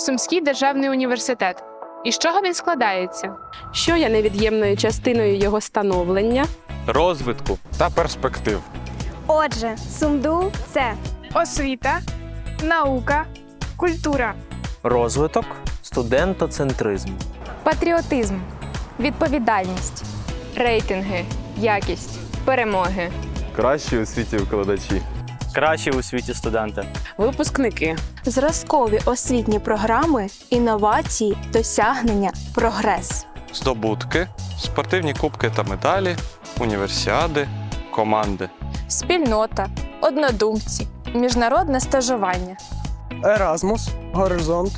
Сумський державний університет. Із чого він складається? що є невід'ємною частиною його становлення, розвитку, та перспектив. Отже, СумДУ це освіта, наука, культура. розвиток, студентоцентризм. Патріотизм, відповідальність, Рейтинги, якість, перемоги. Кращі у світі викладачі. Кращі у світі студенти. випускники, зразкові освітні програми, інновації, досягнення, прогрес. здобутки, спортивні кубки та медалі, універсіади, команди. спільнота, однодумці, міжнародне стажування. Еразмус, Горизонт,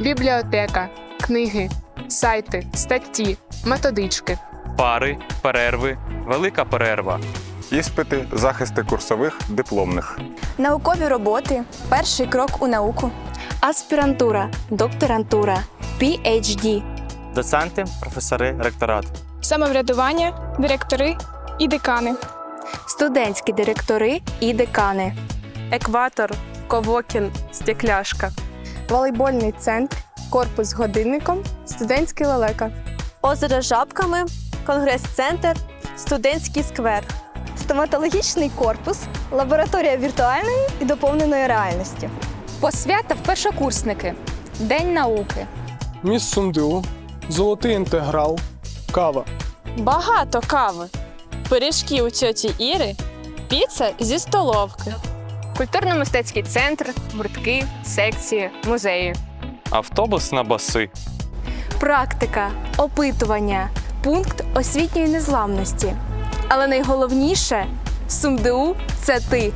Бібліотека, книги, сайти, статті, методички. Пари, перерви, велика перерва. Іспити, захисти курсових, дипломних. Наукові роботи перший крок у науку. Аспірантура, докторантура, PhD. Доценти, професори, ректорат. Самоврядування, директори і декани. Студентські директори і декани. екватор, ковокін, стекляшка, Волейбольний центр, корпус з годинником, студентський лелека. Озеро з жабками, конгрес-центр, студентський сквер. Стоматологічний корпус, лабораторія віртуальної і доповненої реальності. Посвята в першокурсники, День науки. Міс СумДУ, Золотий інтеграл, Кава. Багато кави. Пиріжки у тьоті Іри, піца зі столовки. Культурно-мистецький центр, гуртки, секції, музеї. Автобус на баси. Практика, опитування, пункт освітньої незламності. Але найголовніше СумДУ це ти.